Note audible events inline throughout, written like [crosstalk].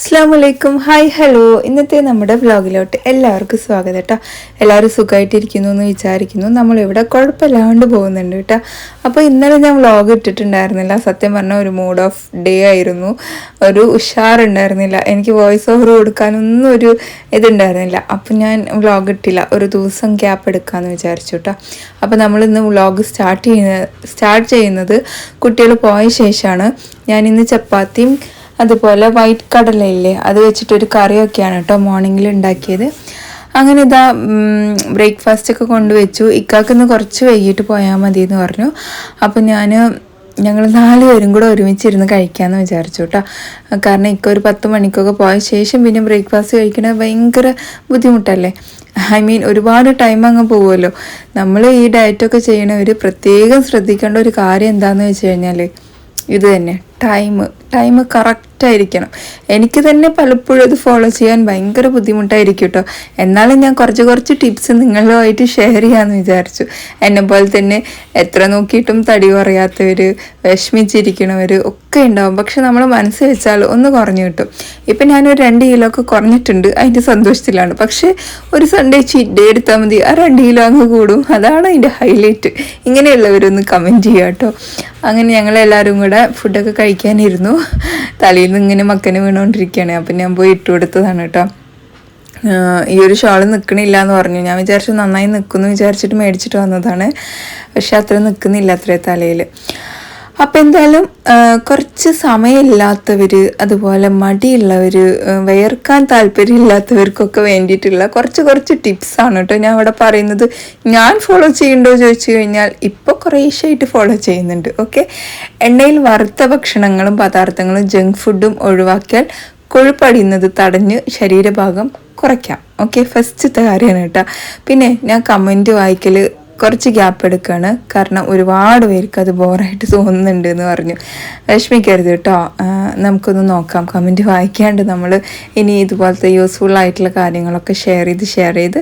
അസ്സാം വലൈക്കും hi hello ഇന്നത്തെ നമ്മുടെ വ്ലോഗിലോട്ട് എല്ലാവർക്കും സ്വാഗതം കേട്ടോ എല്ലാവരും സുഖമായിട്ടിരിക്കുന്നു എന്ന് വിചാരിക്കുന്നു. നമ്മളിവിടെ കുഴപ്പമില്ലാണ്ട് പോകുന്നുണ്ട് കേട്ടോ അപ്പോൾ ഇന്നലെ ഞാൻ വ്ലോഗ് ഇട്ടിട്ടുണ്ടായിരുന്നില്ല. സത്യം പറഞ്ഞാൽ ഒരു മൂഡ് ഓഫ് ഡേ ആയിരുന്നു. ഒരു ഉഷാറുണ്ടായിരുന്നില്ല. എനിക്ക് വോയിസ് ഓവർ കൊടുക്കാനൊന്നും ഒരു ഇതുണ്ടായിരുന്നില്ല. അപ്പം ഞാൻ വ്ലോഗ് ഇട്ടില്ല. ഒരു ദിവസം ഗ്യാപ്പ് എടുക്കാമെന്ന് വിചാരിച്ചു കേട്ടോ അപ്പോൾ നമ്മളിന്ന് വ്ലോഗ് സ്റ്റാർട്ട് ചെയ്യുന്ന സ്റ്റാർട്ട് ചെയ്യുന്നത് കുട്ടികൾ പോയ ശേഷമാണ്. ഞാനിന്ന് ചപ്പാത്തിയും അതുപോലെ വൈറ്റ് കടലയില്ലേ അത് വെച്ചിട്ടൊരു കറിയൊക്കെയാണ് കേട്ടോ മോർണിംഗിൽ ഉണ്ടാക്കിയത്. അങ്ങനെ ഇതാ ബ്രേക്ക്ഫാസ്റ്റ് ഒക്കെ കൊണ്ടുവച്ചു ഇക്കാക്കിന്ന് കുറച്ച് വൈകിട്ട് പോയാൽ മതി എന്ന് പറഞ്ഞു. അപ്പം ഞാൻ ഞങ്ങൾ നാല് പേരും കൂടെ ഒരുമിച്ചിരുന്ന് കഴിക്കാമെന്ന് വിചാരിച്ചു കേട്ടോ. കാരണം ഇക്ക ഒരു പത്ത് മണിക്കൊക്കെ പോയ ശേഷം പിന്നെ ബ്രേക്ക്ഫാസ്റ്റ് കഴിക്കണത് ഭയങ്കര ബുദ്ധിമുട്ടല്ലേ? ഐ മീൻ ഒരുപാട് ടൈം അങ്ങ് പോകുമല്ലോ നമ്മൾ ഈ ഡയറ്റൊക്കെ ചെയ്യണവർ പ്രത്യേകം ശ്രദ്ധിക്കേണ്ട ഒരു കാര്യം എന്താണെന്ന് വെച്ച് കഴിഞ്ഞാൽ ഇത് തന്നെ. ടൈം ടൈം കറക്റ്റായിരിക്കണം എനിക്ക് തന്നെ പലപ്പോഴും ഇത് ഫോളോ ചെയ്യാൻ ഭയങ്കര ബുദ്ധിമുട്ടായിരിക്കും കേട്ടോ എന്നാലും ഞാൻ കുറച്ച് കുറച്ച് ടിപ്സ് നിങ്ങളുമായിട്ട് ഷെയർ ചെയ്യാമെന്ന് വിചാരിച്ചു. എന്നെ പോലെ തന്നെ എത്ര നോക്കിയിട്ടും തടി കുറയാത്തവർ വിഷമിച്ചിരിക്കണവർ ഒക്കെ ഉണ്ടാവും. പക്ഷെ നമ്മൾ മനസ്സ് വെച്ചാൽ ഒന്ന് കുറഞ്ഞു കിട്ടും. ഇപ്പം ഞാനൊരു രണ്ട് കിലോ ഒക്കെ കുറഞ്ഞിട്ടുണ്ട്. അതിന്റെ സന്തോഷത്തിലാണ്. പക്ഷേ ഒരു സൺഡേ ചീറ്റ് ഡേ എടുത്താൽ മതി. ആ രണ്ട് കിലോ അങ്ങ് കൂടും. അതാണ് അതിന്റെ ഹൈലൈറ്റ് ഇങ്ങനെയുള്ളവരൊന്ന് കമന്റ് ചെയ്യുക കേട്ടോ. അങ്ങനെ ഞങ്ങളെല്ലാവരും കൂടെ ഫുഡൊക്കെ കഴിക്കാനിരുന്നു. തലയിൽ നിന്ന് ഇങ്ങനെ മക്കന് വീണുകൊണ്ടിരിക്കുകയാണ്. അപ്പം ഞാൻ പോയി ഇട്ട് കൊടുത്തതാണ് കേട്ടോ. ഈ ഒരു ഷാൾ നിൽക്കണില്ല എന്ന് പറഞ്ഞു. ഞാൻ വിചാരിച്ചു നന്നായി നിൽക്കുമെന്ന് വിചാരിച്ചിട്ട് മേടിച്ചിട്ട് വന്നതാണ്. പക്ഷെ അത്ര നിൽക്കുന്നില്ല അത്രേ തലയിൽ. അപ്പം എന്തായാലും കുറച്ച് സമയമില്ലാത്തവർ അതുപോലെ മടിയുള്ളവർ വയർക്കാൻ താല്പര്യമില്ലാത്തവർക്കൊക്കെ വേണ്ടിയിട്ടുള്ള കുറച്ച് കുറച്ച് ടിപ്സാണ് കേട്ടോ ഞാൻ ഇവിടെ പറയുന്നത്. ഞാൻ ഫോളോ ചെയ്യണ്ടോ ചോദിച്ചു കഴിഞ്ഞാൽ ഇപ്പോൾ കുറേശ്ശായിട്ട് ഫോളോ ചെയ്യുന്നുണ്ട് ഓക്കെ എണ്ണയിൽ വറുത്ത ഭക്ഷണങ്ങളും പദാർത്ഥങ്ങളും ജങ്ക് ഫുഡും ഒഴിവാക്കിയാൽ കൊഴുപ്പടിയുന്നത് തടഞ്ഞ് ശരീരഭാഗം കുറയ്ക്കാം ഓക്കെ ഫസ്റ്റത്തെ കാര്യമാണ് കേട്ടോ. പിന്നെ ഞാൻ കമന്റ് വായിക്കൽ കുറച്ച് ഗ്യാപ്പ് എടുക്കുകയാണ് കാരണം ഒരുപാട് പേർക്ക് അത് ബോറായിട്ട് തോന്നുന്നുണ്ട് എന്ന് പറഞ്ഞു. വിഷമിക്കരുത് കേട്ടോ. നമുക്കൊന്ന് നോക്കാം. കമന്റ് വായിക്കാണ്ട് നമ്മൾ ഇനി ഇതുപോലത്തെ യൂസ്ഫുൾ ആയിട്ടുള്ള കാര്യങ്ങളൊക്കെ ഷെയർ ചെയ്ത് ഷെയർ ചെയ്ത്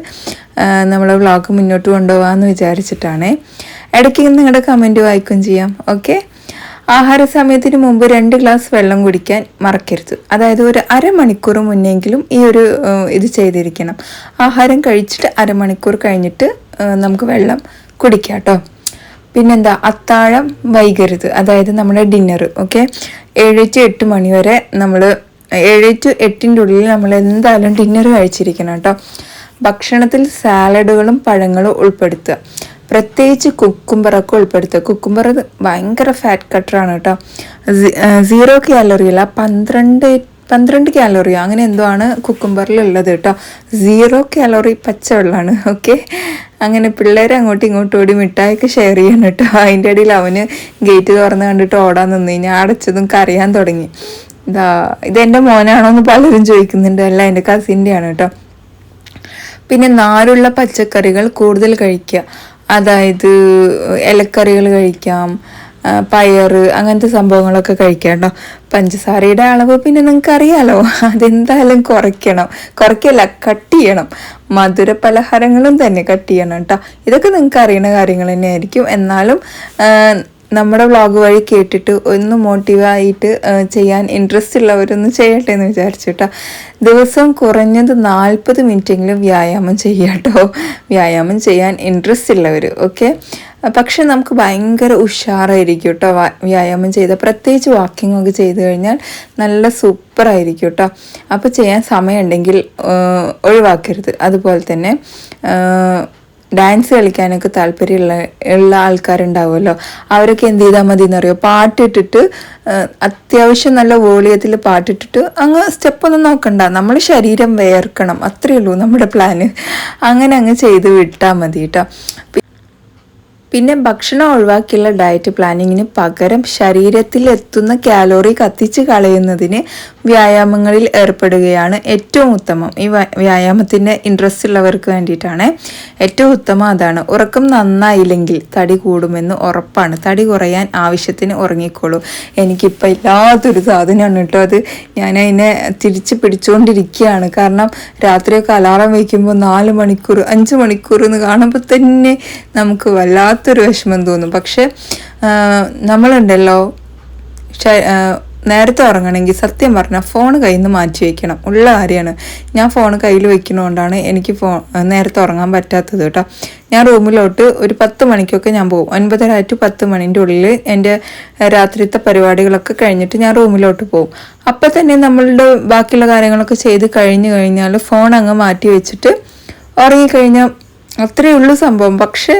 നമ്മളെ വ്ളോഗ് മുന്നോട്ട് കൊണ്ടുപോകാമെന്ന് വിചാരിച്ചിട്ടാണേ. ഇടയ്ക്ക് നിങ്ങളുടെ കമന്റ് വായിക്കുകയും ചെയ്യാം. ഓക്കെ ആഹാര സമയത്തിന് മുമ്പ് രണ്ട് ഗ്ലാസ് വെള്ളം കുടിക്കാൻ മറക്കരുത്. അതായത് ഒരു അരമണിക്കൂർ മുന്നെങ്കിലും ഈ ഒരു ഇത് ചെയ്തിരിക്കണം. ആഹാരം കഴിച്ചിട്ട് അരമണിക്കൂർ കഴിഞ്ഞിട്ട് നമുക്ക് വെള്ളം കുടിക്കാം കേട്ടോ പിന്നെന്താ അത്താഴം വൈകരുത്. അതായത് നമ്മുടെ ഡിന്നർ ഓക്കെ? ഏഴ് ടു എട്ട് മണി വരെ നമ്മൾ ഏഴ് ടു എട്ടിന്റെ ഉള്ളിൽ നമ്മൾ എന്തായാലും ഡിന്നർ കഴിച്ചിരിക്കണം കേട്ടോ. ഭക്ഷണത്തിൽ സാലഡുകളും പഴങ്ങളും ഉൾപ്പെടുത്തുക. പ്രത്യേകിച്ച് കുക്കുംബറൊക്കെ ഉൾപ്പെടുത്തുക. കുക്കുംബർ ഭയങ്കര ഫാറ്റ് കട്ടറാണ് കേട്ടോ. സീറോ കാലറിയല്ല പന്ത്രണ്ട് പന്ത്രണ്ട് കാലോറിയോ അങ്ങനെ എന്തോ ആണ് കുക്കുംബറിൽ ഉള്ളത് കേട്ടോ. Zero calorie പച്ചവെള്ളമാണ്. ഓക്കെ അങ്ങനെ പിള്ളേരെ അങ്ങോട്ടും ഇങ്ങോട്ടും ഓടി മിഠായൊക്കെ ഷെയർ ചെയ്യണം കേട്ടോ. അതിന്റെ ഇടയിൽ അവന് ഗേറ്റ് തുറന്ന് കണ്ടിട്ട് ഓടാൻ നിന്ന് കഴിഞ്ഞാൽ അടച്ചതും കരയാൻ തുടങ്ങി. ഇതാ ഇതെന്റെ മോനാണോ എന്ന് പലരും ചോദിക്കുന്നുണ്ട്. അല്ല എന്റെ കസിന്റെ ആണ് കേട്ടോ. പിന്നെ നാരുള്ള പച്ചക്കറികൾ കൂടുതൽ കഴിക്കുക. അതായത് ഇലക്കറികൾ കഴിക്കാം. ആ, പയറ് അങ്ങനത്തെ സംഭവങ്ങളൊക്കെ കഴിക്കാണ്ടോ പഞ്ചസാരയുടെ അളവ് പിന്നെ നിങ്ങൾക്ക് അറിയാലോ അതെന്തായാലും കുറയ്ക്കണം. കുറയ്ക്കല്ല കട്ട് ചെയ്യണം. മധുര പലഹാരങ്ങളും തന്നെ കട്ട് ചെയ്യണം കേട്ടോ. ഇതൊക്കെ നിങ്ങൾക്ക് അറിയണ കാര്യങ്ങൾ തന്നെയായിരിക്കും. എന്നാലും നമ്മുടെ വ്ളോഗ് വഴി കേട്ടിട്ട് ഒന്ന് മോട്ടീവായിട്ട് ചെയ്യാൻ ഇൻട്രസ്റ്റ് ഉള്ളവരൊന്ന് ചെയ്യട്ടെ എന്ന് വിചാരിച്ചു കേട്ടോ ദിവസം കുറഞ്ഞത് നാൽപ്പത് മിനിറ്റെങ്കിലും വ്യായാമം ചെയ്യാട്ടോ വ്യായാമം ചെയ്യാൻ ഇൻട്രസ്റ്റ് ഉള്ളവർ ഓക്കെ പക്ഷെ നമുക്ക് ഭയങ്കര ഉഷാറായിരിക്കും കേട്ടോ വ്യായാമം ചെയ്ത. പ്രത്യേകിച്ച് വാക്കിംഗ് ഒക്കെ ചെയ്ത് കഴിഞ്ഞാൽ നല്ല സൂപ്പറായിരിക്കും കേട്ടോ അപ്പോൾ ചെയ്യാൻ സമയമുണ്ടെങ്കിൽ ഒഴിവാക്കരുത്. അതുപോലെ തന്നെ ഡാൻസ് കളിക്കാനൊക്കെ താല്പര്യമുള്ള ഉള്ള ആൾക്കാരുണ്ടാവുമല്ലോ. അവരൊക്കെ എന്ത് ചെയ്താൽ മതി എന്നറിയോ പാട്ടിട്ടിട്ട് അത്യാവശ്യം നല്ല വോളിയത്തിൽ പാട്ടിട്ടിട്ട് അങ്ങ് സ്റ്റെപ്പൊന്നും നോക്കണ്ട. നമ്മൾ ശരീരം വേർക്കണം. അത്രയേ ഉള്ളൂ നമ്മുടെ പ്ലാന് അങ്ങനെ അങ്ങ് ചെയ്ത് വിട്ടാൽ മതി കേട്ടോ പിന്നെ ഭക്ഷണം ഒഴിവാക്കിയുള്ള ഡയറ്റ് പ്ലാനിങ്ങിന് പകരം ശരീരത്തിൽ എത്തുന്ന കാലോറി കത്തിച്ച് കളയുന്നതിന് വ്യായാമങ്ങളിൽ ഏർപ്പെടുകയാണ് ഏറ്റവും ഉത്തമം. ഈ വ്യായാമത്തിന്റെ ഇൻട്രസ്റ്റ് ഉള്ളവർക്ക് വേണ്ടിയിട്ടാണ്. ഏറ്റവും ഉത്തമം അതാണ്. ഉറക്കം നന്നായില്ലെങ്കിൽ തടി കൂടുമെന്ന് ഉറപ്പാണ്. തടി കുറയാൻ ആവശ്യത്തിന് ഉറങ്ങിക്കോളൂ. എനിക്കിപ്പോൾ ഇല്ലാത്തൊരു സാധനമാണ് കേട്ടോ അത്. ഞാൻ അതിനെ തിരിച്ച് പിടിച്ചുകൊണ്ടിരിക്കുകയാണ് കാരണം രാത്രിയൊക്കെ അലാറം വയ്ക്കുമ്പോൾ നാല് മണിക്കൂർ അഞ്ച് മണിക്കൂർ എന്ന് കാണുമ്പോൾ തന്നെ നമുക്ക് വല്ലാത്തൊരു വിഷമം തോന്നും. പക്ഷെ നമ്മളുണ്ടല്ലോ നേരത്തെ ഉറങ്ങണമെങ്കിൽ സത്യം പറഞ്ഞാൽ ഫോൺ കയ്യിൽ നിന്ന് മാറ്റി വയ്ക്കണം ഉള്ള കാര്യമാണ്. ഞാൻ ഫോൺ കയ്യിൽ വെക്കുന്നതുകൊണ്ടാണ് എനിക്ക് ഫോൺ നേരത്തെ ഉറങ്ങാൻ പറ്റാത്തത് കേട്ടോ. ഞാൻ റൂമിലോട്ട് ഒരു പത്ത് മണിക്കൊക്കെ ഞാൻ പോകും. ഒൻപതര ടു പത്ത് മണിന്റെ ഉള്ളിൽ എന്റെ രാത്രിത്തെ പരിപാടികളൊക്കെ കഴിഞ്ഞിട്ട് ഞാൻ റൂമിലോട്ട് പോകും. അപ്പം തന്നെ നമ്മളുടെ ബാക്കിയുള്ള കാര്യങ്ങളൊക്കെ ചെയ്ത് കഴിഞ്ഞ് കഴിഞ്ഞാൽ ഫോൺ അങ്ങ് മാറ്റി വെച്ചിട്ട് ഉറങ്ങിക്കഴിഞ്ഞാൽ അത്രയേ ഉള്ളൂ സംഭവം. പക്ഷേ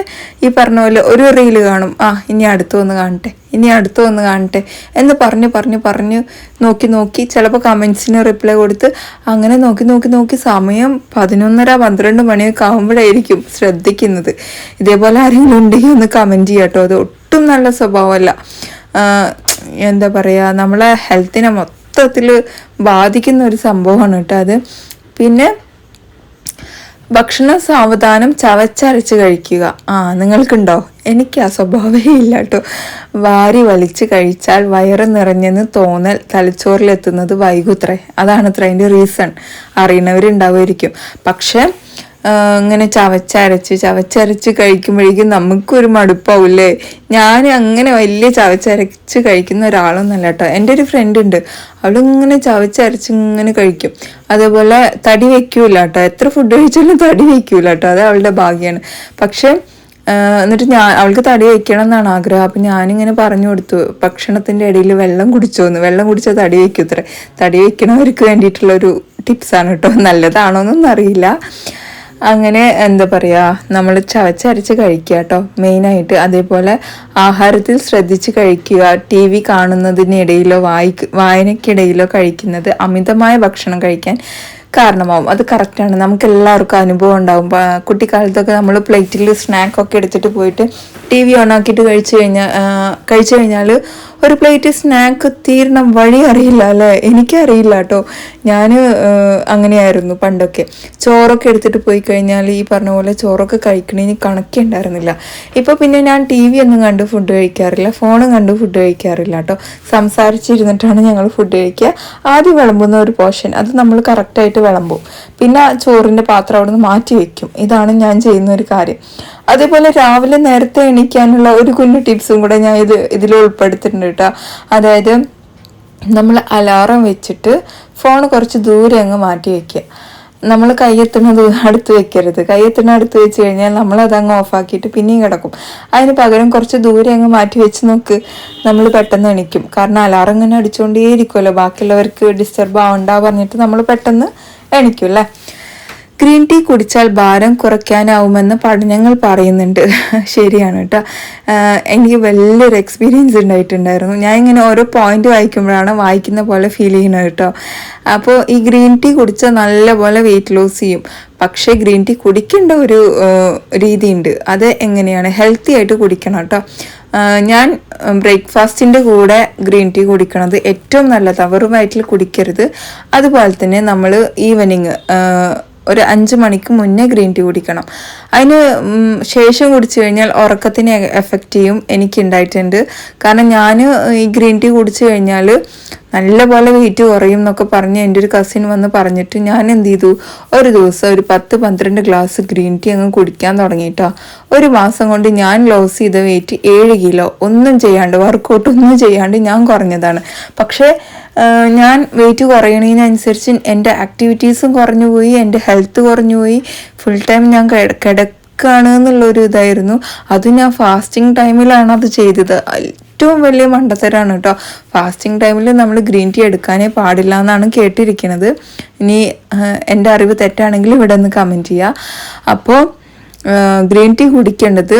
ഈ പറഞ്ഞ പോലെ ഒരു റീൽ കാണും. ആ ഇനി അടുത്ത് വന്ന് കാണട്ടെ ഇനി അടുത്ത് വന്ന് കാണട്ടെ എന്ന് പറഞ്ഞ് പറഞ്ഞ് പറഞ്ഞ് നോക്കി നോക്കി ചിലപ്പോൾ കമൻസിന് റിപ്ലൈ കൊടുത്ത് അങ്ങനെ നോക്കി നോക്കി നോക്കി സമയം പതിനൊന്നര പന്ത്രണ്ട് മണിയൊക്കെ ആകുമ്പോഴായിരിക്കും ശ്രദ്ധിക്കുന്നത്. ഇതേപോലെ ആരെങ്കിലും ഉണ്ടെങ്കിൽ ഒന്ന് കമന്റ് ചെയ്യാം കേട്ടോ. അത് ഒട്ടും നല്ല സ്വഭാവമല്ല. എന്താ പറയുക നമ്മളെ ഹെൽത്തിനെ മൊത്തത്തിൽ ബാധിക്കുന്ന ഒരു സംഭവമാണ് കേട്ടോ അത്. പിന്നെ ഭക്ഷണം സാവധാനം ചവച്ചരച്ച് കഴിക്കുക. ആ നിങ്ങൾക്കുണ്ടോ? എനിക്ക് ആ സ്വഭാവമേ ഇല്ല കേട്ടോ വാരി വലിച്ച് കഴിച്ചാൽ വയറ് നിറഞ്ഞെന്ന് തോന്നൽ തലച്ചോറിലെത്തുന്നത് വൈകുത്രേ. അതാണ് അത്ര അതിന്റെ റീസൺ അറിയണവരുണ്ടാവുമായിരിക്കും. പക്ഷേ ഇങ്ങനെ ചവച്ചരച്ച് ചവച്ചരച്ച് കഴിക്കുമ്പോഴേക്കും നമുക്കൊരു മടുപ്പാവില്ലേ? ഞാൻ അങ്ങനെ വലിയ ചവച്ചരച്ച് കഴിക്കുന്ന ഒരാളൊന്നല്ല കേട്ടോ. എന്റെ ഒരു ഫ്രണ്ട് ഉണ്ട്. അവളിങ്ങനെ ചവച്ചരച്ച് ഇങ്ങനെ കഴിക്കും. അതേപോലെ തടി വെക്കൂല കേട്ടോ. എത്ര ഫുഡ് കഴിച്ചാലും തടി വെക്കൂല കേട്ടോ. അത് അവളുടെ ഭാഗ്യമാണ് പക്ഷേ എന്നിട്ട് ഞാൻ അവൾക്ക് തടി വയ്ക്കണം എന്നാണ് ആഗ്രഹം. അപ്പം ഞാനിങ്ങനെ പറഞ്ഞു കൊടുത്തു. ഭക്ഷണത്തിന്റെ ഇടയിൽ വെള്ളം കുടിച്ചോന്ന്. വെള്ളം കുടിച്ചാൽ തടി വയ്ക്കൂത്രേ തടി വയ്ക്കണവർക്ക് വേണ്ടിയിട്ടുള്ളൊരു ടിപ്സാണ് കേട്ടോ. നല്ലതാണോ എന്നൊന്നും അറിയില്ല. അങ്ങനെ എന്താ പറയുക നമ്മൾ ചവച്ചരച്ച് കഴിക്കുക കേട്ടോ മെയിനായിട്ട് അതേപോലെ ആഹാരത്തിൽ ശ്രദ്ധിച്ച് കഴിക്കുക ടി വി കാണുന്നതിനിടയിലോ വായി വായനയ്ക്കിടയിലോ കഴിക്കുന്നത് അമിതമായ ഭക്ഷണം കഴിക്കാൻ കാരണമാവും. അത് കറക്റ്റാണ് നമുക്ക് എല്ലാവർക്കും അനുഭവം ഉണ്ടാവും. കുട്ടിക്കാലത്തൊക്കെ നമ്മൾ പ്ലേറ്റിൽ സ്നാക്കൊക്കെ എടുത്തിട്ട് പോയിട്ട് ടി വി ഓൺ ആക്കിയിട്ട് കഴിച്ചു കഴിഞ്ഞാൽ കഴിച്ചു കഴിഞ്ഞാൽ ഒരു പ്ലേറ്റ് സ്നാക്ക് തീരണം വഴി അറിയില്ല അല്ലേ? എനിക്കറിയില്ല കേട്ടോ. ഞാൻ അങ്ങനെയായിരുന്നു പണ്ടൊക്കെ. ചോറൊക്കെ എടുത്തിട്ട് പോയി കഴിഞ്ഞാൽ ഈ പറഞ്ഞ പോലെ ചോറൊക്കെ കഴിക്കണേന് കണക്കേ ഉണ്ടായിരുന്നില്ല. ഇപ്പോൾ പിന്നെ ഞാൻ ടി വി ഒന്നും കണ്ട് ഫുഡ് കഴിക്കാറില്ല ഫോണും കണ്ട് ഫുഡ് കഴിക്കാറില്ല കേട്ടോ. സംസാരിച്ചിരുന്നിട്ടാണ് ഞങ്ങൾ ഫുഡ് കഴിക്കുക. ആദ്യം വിളമ്പുന്ന ഒരു പോർഷൻ അത് നമ്മൾ കറക്റ്റായിട്ട് വിളമ്പും. പിന്നെ ചോറിന്റെ പാത്രം അവിടെ നിന്ന് മാറ്റി വയ്ക്കും ഇതാണ് ഞാൻ ചെയ്യുന്ന ഒരു കാര്യം. അതേപോലെ രാവിലെ നേരത്തെ എണീക്കാനുള്ള ഒരു കുഞ്ഞു ടിപ്സും കൂടെ ഞാൻ ഇത് ഇതിൽ ഉൾപ്പെടുത്തിയിട്ടുണ്ട് കേട്ടോ. അതായത് നമ്മൾ അലാറം വെച്ചിട്ട് ഫോൺ കുറച്ച് ദൂരെ അങ്ങ് മാറ്റി വയ്ക്കുക നമ്മൾ കയ്യെത്തുന്നത് അടുത്ത് വെക്കരുത്. കയ്യെത്തുന്ന അടുത്ത് വെച്ച് കഴിഞ്ഞാൽ നമ്മൾ അതങ്ങ് ഓഫാക്കിയിട്ട് പിന്നെയും കിടക്കും. അതിന് പകരം കുറച്ച് ദൂരെ അങ്ങ് മാറ്റി വെച്ച് നോക്ക്. നമ്മൾ പെട്ടെന്ന് എണിക്കും. കാരണം അലാറം ഇങ്ങനെ അടിച്ചുകൊണ്ടേയിരിക്കുമല്ലോ ബാക്കിയുള്ളവർക്ക് ഡിസ്റ്റർബ് ആവണ്ട പറഞ്ഞിട്ട് നമ്മൾ പെട്ടെന്ന് എണിക്കും അല്ലേ? ഗ്രീൻ ടീ കുടിച്ചാൽ ഭാരം കുറയ്ക്കാനാവുമെന്ന് പഠനങ്ങൾ പറയുന്നുണ്ട്. [laughs] ശരിയാണ് കേട്ടോ എനിക്ക് വലിയൊരു എക്സ്പീരിയൻസ് ഉണ്ടായിട്ടുണ്ടായിരുന്നു. ഞാൻ ഇങ്ങനെ ഓരോ പോയിന്റ് വായിക്കുമ്പോഴാണ് വായിക്കുന്ന പോലെ ഫീൽ ചെയ്യുന്നത് കേട്ടോ അപ്പോൾ ഈ ഗ്രീൻ ടീ കുടിച്ചാൽ നല്ലപോലെ വെയിറ്റ് ലോസ് ചെയ്യും. പക്ഷേ ഗ്രീൻ ടീ കുടിക്കേണ്ട ഒരു രീതിയുണ്ട്. അത് എങ്ങനെയാണ്? ഹെൽത്തി ആയിട്ട് കുടിക്കണം കേട്ടോ ഞാൻ ബ്രേക്ക്ഫാസ്റ്റിന്റെ കൂടെ ഗ്രീൻ ടീ കുടിക്കണത് ഏറ്റവും നല്ലതാണ് വെറും വയറ്റിൽ കുടിക്കരുത്. അതുപോലെ തന്നെ നമ്മൾ ഈവനിങ് ഒരു അഞ്ച് മണിക്ക് മുന്നേ ഗ്രീൻ ടീ കുടിക്കണം. അതിന് ശേഷം കുടിച്ചു കഴിഞ്ഞാൽ ഉറക്കത്തിന് എഫക്റ്റ് ചെയ്യും. എനിക്കുണ്ടായിട്ടുണ്ട്. കാരണം ഞാൻ ഈ ഗ്രീൻ ടീ കുടിച്ചു കഴിഞ്ഞാൽ നല്ലപോലെ വെയിറ്റ് കുറയും എന്നൊക്കെ പറഞ്ഞ് എന്റെ ഒരു കസിൻ വന്ന് പറഞ്ഞിട്ട് ഞാൻ എന്ത് ചെയ്തു? ഒരു ദിവസം ഒരു പത്ത് പന്ത്രണ്ട് ഗ്ലാസ് ഗ്രീൻ ടീ അങ്ങ് കുടിക്കാൻ തുടങ്ങിയിട്ടോ. ഒരു മാസം കൊണ്ട് ഞാൻ ലോസ് ചെയ്ത വെയിറ്റ് ഏഴ് കിലോ ഒന്നും ചെയ്യാണ്ട് വർക്കൗട്ട് ഒന്നും ചെയ്യാണ്ട് ഞാൻ കുറഞ്ഞതാണ്. പക്ഷേ ഞാൻ വെയിറ്റ് കുറയണതിനനുസരിച്ച് എന്റെ ആക്ടിവിറ്റീസും കുറഞ്ഞു പോയി എന്റെ ഹെൽത്ത് കുറഞ്ഞു പോയി. ഫുൾ ടൈം ഞാൻ കിടക്കാണ് എന്നുള്ളൊരു ഇതായിരുന്നു അത് ഞാൻ ഫാസ്റ്റിംഗ് ടൈമിലാണ് അത് ചെയ്തത്. ഏറ്റവും വലിയ മണ്ടത്തരാണ് കേട്ടോ. ഫാസ്റ്റിംഗ് ടൈമിൽ നമ്മൾ ഗ്രീൻ ടീ എടുക്കാനേ പാടില്ല എന്നാണ് കേട്ടിരിക്കുന്നത്. ഇനി എന്റെ അറിവ് തെറ്റാണെങ്കിൽ ഇവിടെ നിന്ന് കമന്റ് ചെയ്യുക അപ്പോൾ ഗ്രീൻ ടീ കുടിക്കേണ്ടത്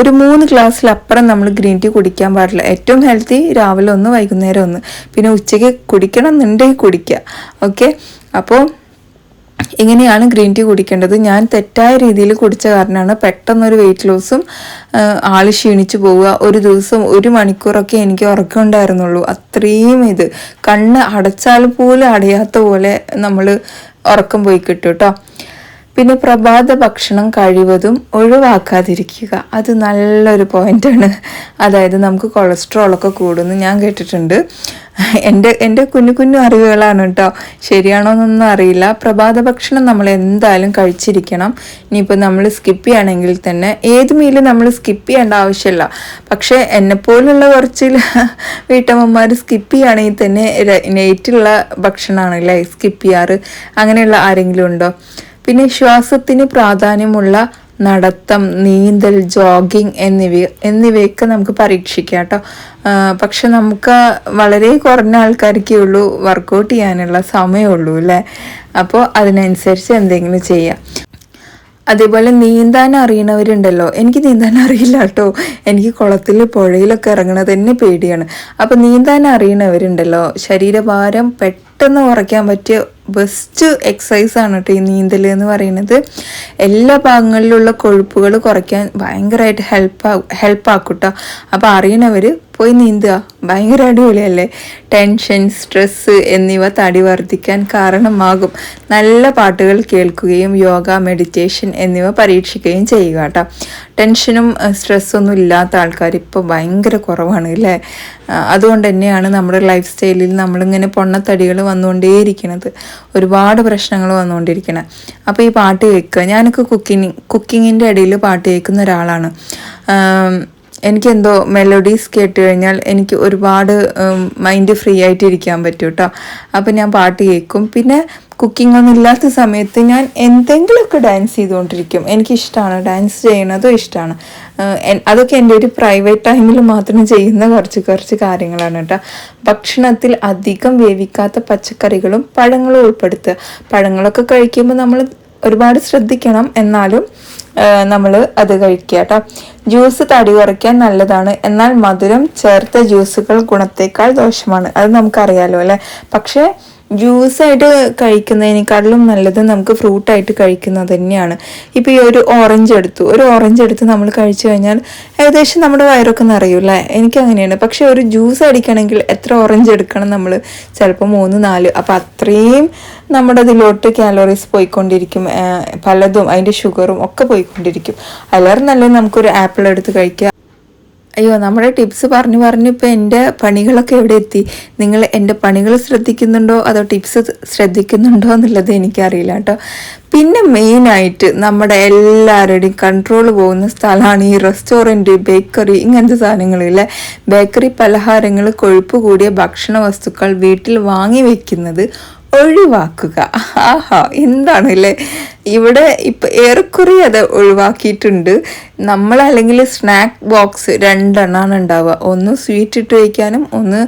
ഒരു മൂന്ന് ഗ്ലാസ്സിലപ്പുറം നമ്മൾ ഗ്രീൻ ടീ കുടിക്കാൻ പാടില്ല. ഏറ്റവും ഹെൽത്തി രാവിലെ ഒന്ന് വൈകുന്നേരം ഒന്ന്. പിന്നെ ഉച്ചയ്ക്ക് കുടിക്കണം എന്നുണ്ടെങ്കിൽ കുടിക്കുക. ഓക്കെ അപ്പോൾ ഇങ്ങനെയാണ് ഗ്രീൻ ടീ കുടിക്കേണ്ടത്. ഞാൻ തെറ്റായ രീതിയിൽ കുടിച്ച കാരണമാണ് പെട്ടെന്നൊരു വെയിറ്റ് ലോസും ആൾ ക്ഷീണിച്ചു പോവുക. ഒരു ദിവസം ഒരു മണിക്കൂറൊക്കെ എനിക്ക് ഉറക്കമുണ്ടായിരുന്നുള്ളൂ അത്രയും ഇത്. കണ്ണ് അടച്ചാൽ പോലും അടയാത്ത പോലെ നമ്മൾ ഉറക്കം പോയി കിട്ടും കേട്ടോ. പിന്നെ പ്രഭാത ഭക്ഷണം കഴിവതും ഒഴിവാക്കാതിരിക്കുക. അത് നല്ലൊരു പോയിന്റാണ്. അതായത് നമുക്ക് കൊളസ്ട്രോളൊക്കെ കൂടുന്നു. ഞാൻ കേട്ടിട്ടുണ്ട്. എന്റെ എന്റെ കുഞ്ഞു കുഞ്ഞു അറിവുകളാണ് കേട്ടോ. ശരിയാണോ എന്നൊന്നും അറിയില്ല. പ്രഭാത ഭക്ഷണം നമ്മൾ എന്തായാലും കഴിച്ചിരിക്കണം. ഇനിയിപ്പോൾ നമ്മൾ സ്കിപ്പ് ചെയ്യുകയാണെങ്കിൽ തന്നെ ഏത് മീലും നമ്മൾ സ്കിപ്പ് ചെയ്യേണ്ട ആവശ്യമില്ല. പക്ഷേ എന്നെപ്പോലുള്ള കുറച്ച് വീട്ടമ്മമാർ സ്കിപ്പ് ചെയ്യുകയാണെങ്കിൽ തന്നെ നെയ്റ്റുള്ള ഭക്ഷണമാണല്ലേ സ്കിപ്പ് ചെയ്യാറ്. അങ്ങനെയുള്ള ആരെങ്കിലും ഉണ്ടോ? പിന്നെ ശ്വാസത്തിന് പ്രാധാന്യമുള്ള നടത്തം നീന്തൽ ജോഗിങ് എന്നിവ എന്നിവയൊക്കെ നമുക്ക് പരീക്ഷിക്കാം കേട്ടോ. പക്ഷെ നമുക്ക് വളരെ കുറഞ്ഞ ആൾക്കാർക്കേ ഉള്ളൂ വർക്കൗട്ട് ചെയ്യാനുള്ള സമയമുള്ളൂ അല്ലേ? അപ്പോൾ അതിനനുസരിച്ച് എന്തെങ്കിലും ചെയ്യാം. അതേപോലെ നീന്താൻ അറിയണവരുണ്ടല്ലോ. എനിക്ക് നീന്താൻ അറിയില്ല കേട്ടോ. എനിക്ക് കുളത്തിൽ പുഴയിലൊക്കെ ഇറങ്ങണത് തന്നെ പേടിയാണ്. അപ്പം നീന്താൻ അറിയണവരുണ്ടല്ലോ. ശരീരഭാരം പെട്ടെന്ന് കുറയ്ക്കാൻ പറ്റിയ ബെസ്റ്റ് എക്സസൈസ് ആണ് കേട്ടോ ഈ നീന്തൽ എന്ന് പറയുന്നത്. എല്ലാ ഭാഗങ്ങളിലുള്ള കൊഴുപ്പുകൾ കുറയ്ക്കാൻ ഭയങ്കരമായിട്ട് ഹെൽപ്പ് ഹെൽപ്പ് ആക്കും കേട്ടോ. അപ്പോൾ അറിയണവർ പോയി നീന്തുക. ഭയങ്കര അടിപൊളിയല്ലേ? ടെൻഷൻ സ്ട്രെസ്സ് എന്നിവ തടി വർദ്ധിക്കാൻ കാരണമാകും. നല്ല പാട്ടുകൾ കേൾക്കുകയും യോഗ മെഡിറ്റേഷൻ എന്നിവ പരീക്ഷിക്കുകയും ചെയ്യുക കേട്ടോ ടെൻഷനും സ്ട്രെസ്സൊന്നും ഇല്ലാത്ത ആൾക്കാർ ഇപ്പോൾ ഭയങ്കര കുറവാണ് അല്ലേ അതുകൊണ്ട് തന്നെയാണ് നമ്മുടെ ലൈഫ് സ്റ്റൈലിൽ നമ്മളിങ്ങനെ പൊണ്ണത്തടികൾ വന്നുകൊണ്ടേയിരിക്കുന്നത് ഒരുപാട് പ്രശ്നങ്ങൾ വന്നുകൊണ്ടിരിക്കണം. അപ്പോൾ ഈ പാട്ട് കേൾക്കുക. ഞാനൊക്കെ കുക്കിങ് കുക്കിങ്ങിന്റെ ഇടയിൽ പാട്ട് കേൾക്കുന്ന ഒരാളാണ്. എനിക്കെന്തോ മെലഡീസ് കേട്ട് കഴിഞ്ഞാൽ എനിക്ക് ഒരുപാട് മൈൻഡ് ഫ്രീ ആയിട്ട് ഇരിക്കാൻ പറ്റും കേട്ടോ അപ്പം ഞാൻ പാട്ട് കേൾക്കും. പിന്നെ കുക്കിംഗ് ഒന്നും ഇല്ലാത്ത സമയത്ത് ഞാൻ എന്തെങ്കിലുമൊക്കെ ഡാൻസ് ചെയ്തുകൊണ്ടിരിക്കും. എനിക്കിഷ്ടമാണ് ഡാൻസ് ചെയ്യണതും ഇഷ്ടമാണ് അതൊക്കെ എന്റെ ഒരു പ്രൈവറ്റ് ടൈമിൽ മാത്രം ചെയ്യുന്ന കുറച്ച് കുറച്ച് കാര്യങ്ങളാണ് കേട്ടോ ഭക്ഷണത്തിൽ അധികം വേവിക്കാത്ത പച്ചക്കറികളും പഴങ്ങളും ഉൾപ്പെടുത്തുക. പഴങ്ങളൊക്കെ കഴിക്കുമ്പോൾ നമ്മൾ ഒരുപാട് ശ്രദ്ധിക്കണം. എന്നാലും നമ്മൾ അത് കഴിക്കുക കേട്ടോ ജ്യൂസ് തടി കുറയ്ക്കാൻ നല്ലതാണ്. എന്നാൽ മധുരം ചേർത്ത ജ്യൂസുകൾ ഗുണത്തേക്കാൾ ദോഷമാണ്. അത് നമുക്കറിയാലോ അല്ലേ? പക്ഷേ ജ്യൂസായിട്ട് കഴിക്കുന്നതിനേക്കാളും നല്ലത് നമുക്ക് ഫ്രൂട്ടായിട്ട് കഴിക്കുന്നത് തന്നെയാണ്. ഇപ്പോൾ ഈ ഒരു ഓറഞ്ച് എടുത്തു. ഒരു ഓറഞ്ച് എടുത്ത് നമ്മൾ കഴിച്ചു കഴിഞ്ഞാൽ ഏകദേശം നമ്മുടെ വയറൊക്കെ നിറയൂല്ലേ എനിക്ക് അങ്ങനെയാണ്. പക്ഷെ ഒരു ജ്യൂസ് അടിക്കണമെങ്കിൽ എത്ര ഓറഞ്ച് എടുക്കണം നമ്മൾ? ചിലപ്പോൾ മൂന്ന് നാല്. അപ്പം അത്രയും നമ്മുടെ അതിലോട്ട് കാലോറീസ് പോയിക്കൊണ്ടിരിക്കും. പലതും അതിന്റെ ഷുഗറും ഒക്കെ പോയിക്കൊണ്ടിരിക്കും. അതിലേറെ നല്ലത് നമുക്കൊരു ആപ്പിൾ എടുത്ത് കഴിക്കുക അയ്യോ നമ്മുടെ ടിപ്സ് പറഞ്ഞു പറഞ്ഞു ഇപ്പോൾ എന്റെ പണികളൊക്കെ എവിടെ എത്തി? നിങ്ങൾ എന്റെ പണികൾ ശ്രദ്ധിക്കുന്നുണ്ടോ? അതോ ടിപ്സ് ശ്രദ്ധിക്കുന്നുണ്ടോ എന്നുള്ളത് എനിക്കറിയില്ല കേട്ടോ. പിന്നെ മെയിനായിട്ട് നമ്മുടെ എല്ലാവരുടെയും കൺട്രോൾ പോകുന്ന സ്ഥലമാണ് ഈ റെസ്റ്റോറന്റ് ബേക്കറി ഇങ്ങനത്തെ സാധനങ്ങളില്ലേ ബേക്കറി പലഹാരങ്ങൾ കൊഴുപ്പ് കൂടിയ ഭക്ഷണ വസ്തുക്കൾ വീട്ടിൽ വാങ്ങി വെക്കുന്നത് ഒഴിവാക്കുക. ആഹാ എന്താണ് അല്ലേ ഇവിടെ ഇപ്പം ഏറെക്കുറെ അത് ഒഴിവാക്കിയിട്ടുണ്ട്. നമ്മൾ അല്ലെങ്കിൽ സ്നാക്ക് ബോക്സ് രണ്ടെണ്ണമാണ് ഉണ്ടാവുക. ഒന്ന് സ്വീറ്റ് ഇട്ട് വയ്ക്കാനും ഒന്ന്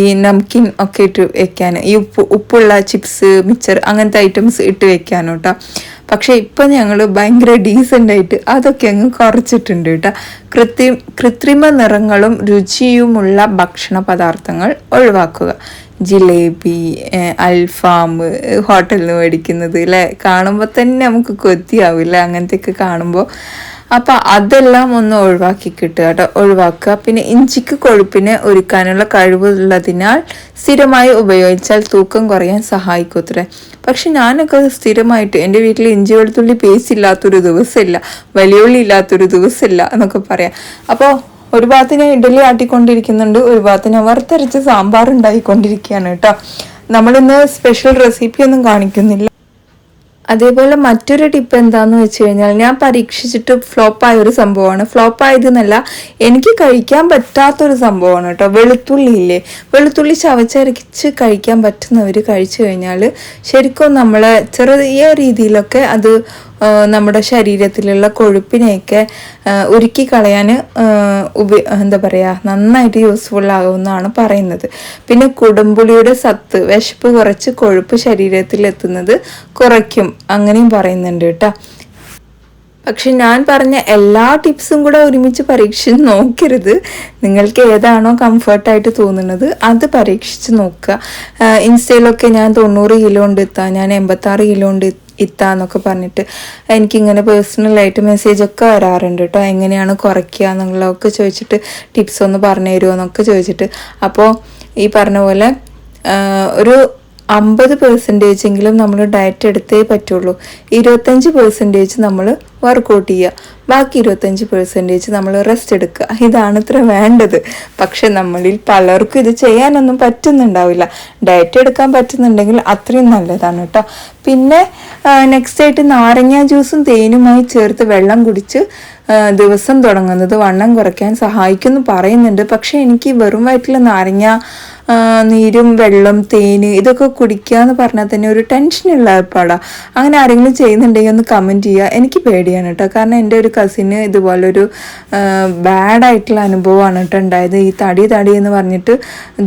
ഈ നംകിൻ ഒക്കെ ഇട്ട് വയ്ക്കാനും ഈ ഉപ്പ് ഉപ്പുള്ള ചിപ്സ് മിച്ചർ അങ്ങനത്തെ ഐറ്റംസ് ഇട്ട് വയ്ക്കാനും കേട്ടോ പക്ഷേ ഇപ്പം ഞങ്ങൾ ഭയങ്കര ഡീസന്റായിട്ട് അതൊക്കെ അങ്ങ് കുറച്ചിട്ടുണ്ട് കേട്ടോ കൃത്രിമ കൃത്രിമ നിറങ്ങളും രുചിയുമുള്ള ഭക്ഷണ പദാർത്ഥങ്ങൾ ഒഴിവാക്കുക. ജിലേബി അൽഫാം ഹോട്ടലിൽ നിന്ന് മേടിക്കുന്നത് അല്ലേ കാണുമ്പോൾ തന്നെ നമുക്ക് കൊത്തിയാവില്ല അങ്ങനത്തെയൊക്കെ കാണുമ്പോൾ അപ്പം അതെല്ലാം ഒന്ന് ഒഴിവാക്കി കിട്ടുക കേട്ടോ. ഒഴിവാക്കുക. പിന്നെ ഇഞ്ചിക്ക് കൊഴുപ്പിനെ ഒരുക്കാനുള്ള കഴിവുള്ളതിനാൽ സ്ഥിരമായി ഉപയോഗിച്ചാൽ തൂക്കം കുറയാൻ സഹായിക്കൂത്രേ പക്ഷെ ഞാനൊക്കെ സ്ഥിരമായിട്ട് എന്റെ വീട്ടിൽ ഇഞ്ചി വെളുത്തുള്ളി പേസ്റ്റ് ഇല്ലാത്തൊരു ദിവസമില്ല. വലിയുള്ളി ഇല്ലാത്തൊരു ദിവസമില്ല എന്നൊക്കെ പറയാം. അപ്പോൾ ഒരു ഭാഗത്ത് ഞാൻ ഇഡലി ആട്ടിക്കൊണ്ടിരിക്കുന്നുണ്ട് ഒരു ഭാഗത്ത് ഞാൻ വറുത്തരച്ച് സാമ്പാർ ഉണ്ടായിക്കൊണ്ടിരിക്കുകയാണ് കേട്ടോ. നമ്മളിന്ന് സ്പെഷ്യൽ റെസിപ്പി ഒന്നും കാണിക്കുന്നില്ല. അതേപോലെ മറ്റൊരു ടിപ്പ് എന്താന്ന് വെച്ച് കഴിഞ്ഞാൽ ഞാൻ പരീക്ഷിച്ചിട്ട് ഫ്ലോപ്പായ ഒരു സംഭവമാണ്. ഫ്ലോപ്പ് ആയതെന്നല്ല എനിക്ക് കഴിക്കാൻ പറ്റാത്തൊരു സംഭവമാണ് കേട്ടോ. വെളുത്തുള്ളി ഇല്ലേ? വെളുത്തുള്ളി ചവച്ചരച്ച് കഴിക്കാൻ പറ്റുന്നവർ കഴിച്ചു കഴിഞ്ഞാൽ ശരിക്കും നമ്മളെ ചെറിയ രീതിയിലൊക്കെ അത് നമ്മുടെ ശരീരത്തിലുള്ള കൊഴുപ്പിനെയൊക്കെ ഉരുക്കി കളയാൻ ഉപ എന്താ പറയുക നന്നായിട്ട് യൂസ്ഫുൾ ആകുമെന്നാണ് പറയുന്നത്. പിന്നെ കുടംപുളിയുടെ സത്ത് വിശപ്പ് കുറച്ച് കൊഴുപ്പ് ശരീരത്തിൽ എത്തുന്നത് കുറയ്ക്കും അങ്ങനെയും പറയുന്നുണ്ട് കേട്ടോ. പക്ഷെ ഞാൻ പറഞ്ഞ എല്ലാ ടിപ്സും കൂടെ ഒരുമിച്ച് പരീക്ഷിച്ച് നോക്കരുത്. നിങ്ങൾക്ക് ഏതാണോ കംഫർട്ടായിട്ട് തോന്നുന്നത് അത് പരീക്ഷിച്ച് നോക്കുക. ഇൻസ്റ്റയിലൊക്കെ ഞാൻ തൊണ്ണൂറ് കിലോ ഉണ്ട് എത്താം ഞാൻ എൺപത്താറ് കിലോ ഉണ്ട് ഇത്താന്നൊക്കെ പറഞ്ഞിട്ട്. എനിക്കിങ്ങനെ പേഴ്സണലായിട്ട് മെസ്സേജൊക്കെ വരാറുണ്ട് കേട്ടോ എങ്ങനെയാണ് കുറയ്ക്കുക എന്നുള്ളതൊക്കെ ചോദിച്ചിട്ട് ടിപ്സ് ഒന്ന് പറഞ്ഞു തരുമോ എന്നൊക്കെ ചോദിച്ചിട്ട്. അപ്പോൾ ഈ പറഞ്ഞ പോലെ ഒരു അമ്പത് പെർസെന്റേജ് എങ്കിലും നമ്മൾ ഡയറ്റ് എടുത്തേ പറ്റുള്ളൂ. ഇരുപത്തഞ്ച് പെർസെന്റേജ് നമ്മൾ വർക്കൗട്ട് ചെയ്യുക. ബാക്കി ഇരുപത്തഞ്ച് പെർസെന്റേജ് നമ്മൾ റെസ്റ്റ് എടുക്കുക. ഇതാണ് ഇത്ര വേണ്ടത്. പക്ഷെ നമ്മളിൽ പലർക്കും ഇത് ചെയ്യാനൊന്നും പറ്റുന്നുണ്ടാവില്ല. ഡയറ്റ് എടുക്കാൻ പറ്റുന്നുണ്ടെങ്കിൽ അത്രയും നല്ലതാണ് കേട്ടോ. പിന്നെ നെക്സ്റ്റ് ആയിട്ട് നാരങ്ങ ജ്യൂസും തേനുമായി ചേർത്ത് വെള്ളം കുടിച്ച് ദിവസം തുടങ്ങുന്നത് വണ്ണം കുറയ്ക്കാൻ സഹായിക്കുമെന്ന് പറയുന്നുണ്ട്. പക്ഷേ എനിക്ക് വെറും വയറ്റിൽ നാരങ്ങ നീരും വെള്ളം തേന് ഇതൊക്കെ കുടിക്കുക എന്ന് പറഞ്ഞാൽ തന്നെ ഒരു ടെൻഷനുള്ള ഏർപ്പാടാണ് അങ്ങനെ ആരെങ്കിലും ചെയ്യുന്നുണ്ടെങ്കിൽ ഒന്ന് കമന്റ് ചെയ്യുക. എനിക്ക് പേടിയാണ് കേട്ടോ. കാരണം എന്റെ ഒരു കസിന് ഇതുപോലൊരു ബാഡായിട്ടുള്ള അനുഭവമാണ് കേട്ടോ ഉണ്ടായത്. ഈ തടി തടി എന്ന് പറഞ്ഞിട്ട്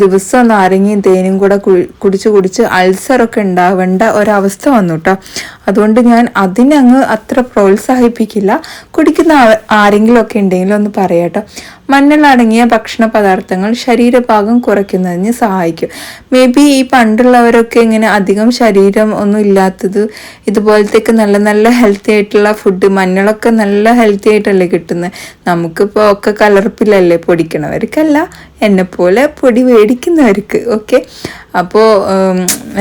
ദിവസം ഒന്ന് ആരെങ്കിലും തേനും കൂടെ കുടിച്ച് കുടിച്ച് അൾസറൊക്കെ ഉണ്ടാവേണ്ട ഒരവസ്ഥ വന്നു കേട്ടോ. അതുകൊണ്ട് ഞാൻ അതിനങ്ങ് അത്ര പ്രോത്സാഹിപ്പിക്കില്ല. കുടിക്കുന്ന ആരെങ്കിലുമൊക്കെ ഉണ്ടെങ്കിൽ ഒന്ന് പറയാട്ടോ മഞ്ഞളടങ്ങിയ ഭക്ഷണ പദാർത്ഥങ്ങൾ ശരീരഭാഗം കുറയ്ക്കുന്നതിന് സഹായിക്കും. മേ ബി ഈ പണ്ടുള്ളവരൊക്കെ ഇങ്ങനെ അധികം ശരീരം ഒന്നും ഇല്ലാത്തത് ഇതുപോലത്തേക്ക് നല്ല നല്ല ഹെൽത്തി ആയിട്ടുള്ള ഫുഡ് മഞ്ഞളൊക്കെ നല്ല ഹെൽത്തി ആയിട്ടല്ലേ കിട്ടുന്നത് നമുക്കിപ്പോൾ ഒക്കെ കലർപ്പിലല്ലേ പൊടിക്കണവർക്കല്ല എന്നെപ്പോലെ പൊടി മേടിക്കുന്നവർക്ക്. ഓക്കെ അപ്പോൾ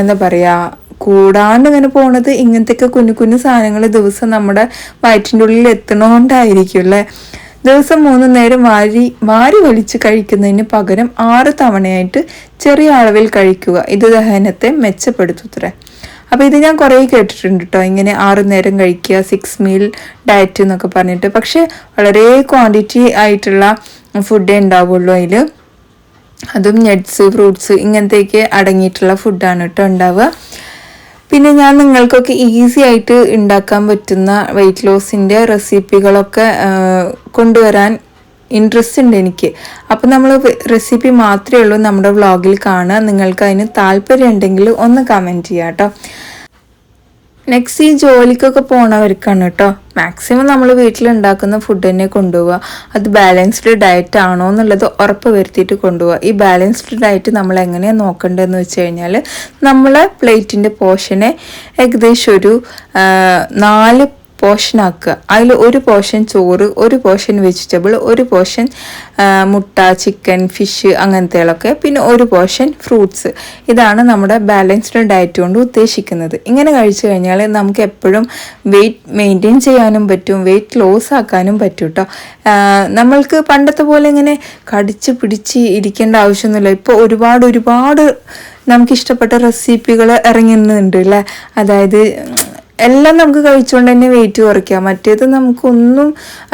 എന്താ പറയുക കൂടാണ്ട് ഇങ്ങനെ പോണത് ഇങ്ങനത്തെയൊക്കെ കുഞ്ഞു കുഞ്ഞു സാധനങ്ങൾ ദിവസം നമ്മുടെ വയറ്റിന്റെ ഉള്ളിൽ എത്തണോണ്ടായിരിക്കും അല്ലേ? ദിവസം മൂന്ന് നേരം വാരി വാരി വലിച്ച് കഴിക്കുന്നതിന് പകരം ആറ് തവണയായിട്ട് ചെറിയ അളവിൽ കഴിക്കുക. ഇത് ദഹനത്തെ മെച്ചപ്പെടുത്തുത്രേ അപ്പോൾ ഇത് ഞാൻ കുറേ കേട്ടിട്ടുണ്ട് കേട്ടോ ഇങ്ങനെ ആറ് നേരം കഴിക്കുക സിക്സ് മീൽ ഡയറ്റ് എന്നൊക്കെ പറഞ്ഞിട്ട്. പക്ഷേ വളരെ ക്വാണ്ടിറ്റി ആയിട്ടുള്ള ഫുഡേ ഉണ്ടാവുള്ളൂ അതിൽ അതും നട്ട്സ് ഫ്രൂട്ട്സ് ഇങ്ങനത്തെയൊക്കെ അടങ്ങിയിട്ടുള്ള ഫുഡാണ് കേട്ടോ ഉണ്ടാവുക. പിന്നെ ഞാൻ നിങ്ങൾക്കൊക്കെ ഈസി ആയിട്ട് ഉണ്ടാക്കാൻ പറ്റുന്ന വെയിറ്റ് ലോസിന്റെ റെസിപ്പികളൊക്കെ കൊണ്ടുവരാൻ ഇൻട്രസ്റ്റ് ഉണ്ട് എനിക്ക്. അപ്പം നമ്മൾ റെസിപ്പി മാത്രമേ ഉള്ളൂ നമ്മുടെ വ്ളോഗിൽ കാണുക. നിങ്ങൾക്ക് അതിന് താല്പര്യം ഉണ്ടെങ്കിൽ ഒന്ന് കമന്റ് ചെയ്യാം കേട്ടോ നെക്സ്റ്റ് ഈ ജോലിക്കൊക്കെ പോണവർക്കാണ് കേട്ടോ മാക്സിമം നമ്മൾ വീട്ടിലുണ്ടാക്കുന്ന ഫുഡ് തന്നെ കൊണ്ടുപോവുക അത് ബാലൻസ്ഡ് ഡയറ്റ് ആണോ എന്നുള്ളത് ഉറപ്പ് വരുത്തിയിട്ട് കൊണ്ടുപോവുക ഈ ബാലൻസ്ഡ് ഡയറ്റ് നമ്മൾ എങ്ങനെയാണ് നോക്കേണ്ടതെന്ന് വെച്ച് കഴിഞ്ഞാൽ നമ്മളെ പ്ലേറ്റിന്റെ പോർഷനെ ഏകദേശം ഒരു നാല് പോർഷൻ ആക്കുക അതിൽ ഒരു പോർഷൻ ചോറ് ഒരു പോർഷൻ വെജിറ്റബിൾ ഒരു പോർഷൻ മുട്ട ചിക്കൻ ഫിഷ് അങ്ങനത്തെകളൊക്കെ പിന്നെ ഒരു പോർഷൻ ഫ്രൂട്ട്സ്. ഇതാണ് നമ്മുടെ ബാലൻസ്ഡ് ഡയറ്റ് കൊണ്ട് ഉദ്ദേശിക്കുന്നത്. ഇങ്ങനെ കഴിച്ചു കഴിഞ്ഞാൽ നമുക്ക് എപ്പോഴും വെയിറ്റ് മെയിന്റെയിൻ ചെയ്യാനും പറ്റും വെയിറ്റ് ലോസ് ആക്കാനും പറ്റും കേട്ടോ നമ്മൾക്ക് പണ്ടത്തെ പോലെ ഇങ്ങനെ കടിച്ച് പിടിച്ച് ഇരിക്കേണ്ട ആവശ്യമൊന്നുമില്ല. ഇപ്പോൾ ഒരുപാട് ഒരുപാട് നമുക്ക് ഇഷ്ടപ്പെട്ട റെസിപ്പികൾ ഇറങ്ങുന്നുണ്ട് അല്ലേ അതായത് എല്ലാം നമുക്ക് കഴിച്ചുകൊണ്ട് തന്നെ വെയിറ്റ് കുറയ്ക്കാം. മറ്റേത് നമുക്കൊന്നും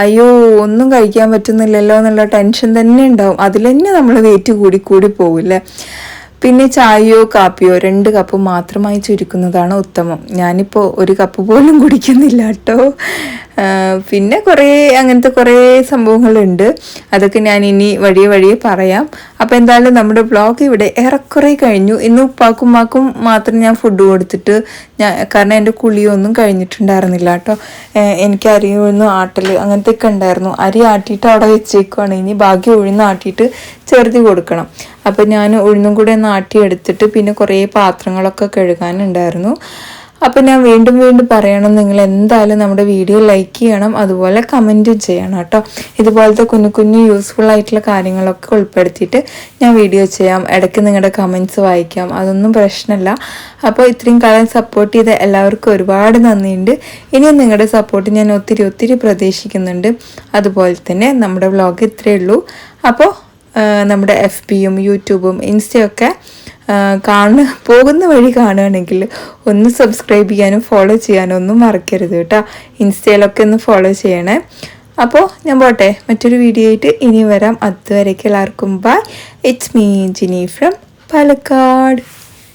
അയ്യോ ഒന്നും കഴിക്കാൻ പറ്റുന്നില്ലല്ലോ എന്നുള്ള ടെൻഷൻ തന്നെ ഉണ്ടാവും. അതിൽ തന്നെ നമ്മൾ വെയിറ്റ് കൂടി കൂടി പോകില്ലേ പിന്നെ ചായയോ കാപ്പിയോ രണ്ട് കപ്പ് മാത്രമായി ചുരുക്കുന്നതാണ് ഉത്തമം. ഞാനിപ്പോൾ ഒരു കപ്പ് പോലും കുടിക്കുന്നില്ല കേട്ടോ. പിന്നെ കുറേ അങ്ങനത്തെ കുറേ സംഭവങ്ങളുണ്ട്. അതൊക്കെ ഞാൻ ഇനി വഴിയെ വഴിയെ പറയാം. അപ്പോൾ എന്തായാലും നമ്മുടെ ബ്ലോഗ് ഇവിടെ ഏറെക്കുറെ കഴിഞ്ഞു. ഇന്ന് ഉപ്പാക്കും ഉമ്മാക്കും മാത്രം ഞാൻ ഫുഡ് കൊടുത്തിട്ട് ഞാൻ കാരണം എന്റെ കുളിയൊന്നും കഴിഞ്ഞിട്ടുണ്ടായിരുന്നില്ല കേട്ടോ. എനിക്ക് അരി ഉഴുന്ന് ആട്ടൽ അങ്ങനത്തെ ഒക്കെ ഉണ്ടായിരുന്നു. അരി ആട്ടിയിട്ട് അവിടെ വെച്ചേക്കുവാണ്. ഇനി ബാക്കി ഉഴുന്ന് ആട്ടിയിട്ട് ചെറുതി കൊടുക്കണം. അപ്പോൾ ഞാൻ ഉഴുന്നും കൂടെ ഒന്ന് ആട്ടിയെടുത്തിട്ട് പിന്നെ കുറേ പാത്രങ്ങളൊക്കെ കഴുകാനുണ്ടായിരുന്നു. അപ്പോൾ ഞാൻ വീണ്ടും വീണ്ടും പറയണം നിങ്ങൾ എന്തായാലും നമ്മുടെ വീഡിയോ ലൈക്ക് ചെയ്യണം അതുപോലെ കമന്റും ചെയ്യണം കേട്ടോ. ഇതുപോലത്തെ കുഞ്ഞു കുഞ്ഞു യൂസ്ഫുൾ ആയിട്ടുള്ള കാര്യങ്ങളൊക്കെ ഉൾപ്പെടുത്തിയിട്ട് ഞാൻ വീഡിയോ ചെയ്യാം. ഇടയ്ക്ക് നിങ്ങളുടെ കമന്റ്സ് വായിക്കാം. അതൊന്നും പ്രശ്നമല്ല. അപ്പോൾ ഇത്രയും കാലം സപ്പോർട്ട് ചെയ്ത എല്ലാവർക്കും ഒരുപാട് നന്ദിയുണ്ട്. ഇനിയും നിങ്ങളുടെ സപ്പോർട്ട് ഞാൻ ഒത്തിരി ഒത്തിരി പ്രതീക്ഷിക്കുന്നുണ്ട്. അതുപോലെ തന്നെ നമ്മുടെ വ്ളോഗ് ഇത്രയേ ഉള്ളൂ. അപ്പോൾ നമ്മുടെ എഫ് ബിയും യൂട്യൂബും ഇൻസ്റ്റയൊക്കെ കാണുന്ന പോകുന്ന വഴി കാണുകയാണെങ്കിൽ ഒന്ന് സബ്സ്ക്രൈബ് ചെയ്യാനും ഫോളോ ചെയ്യാനും ഒന്നും മറക്കരുത് കേട്ടോ. ഇൻസ്റ്റയിലൊക്കെ ഒന്ന് ഫോളോ ചെയ്യണേ. അപ്പോൾ ഞാൻ പോട്ടെ. മറ്റൊരു വീഡിയോ ആയിട്ട് ഇനി വരാം. അതുവരേക്ക് എല്ലാവർക്കും bye it's me Jini from Palakkad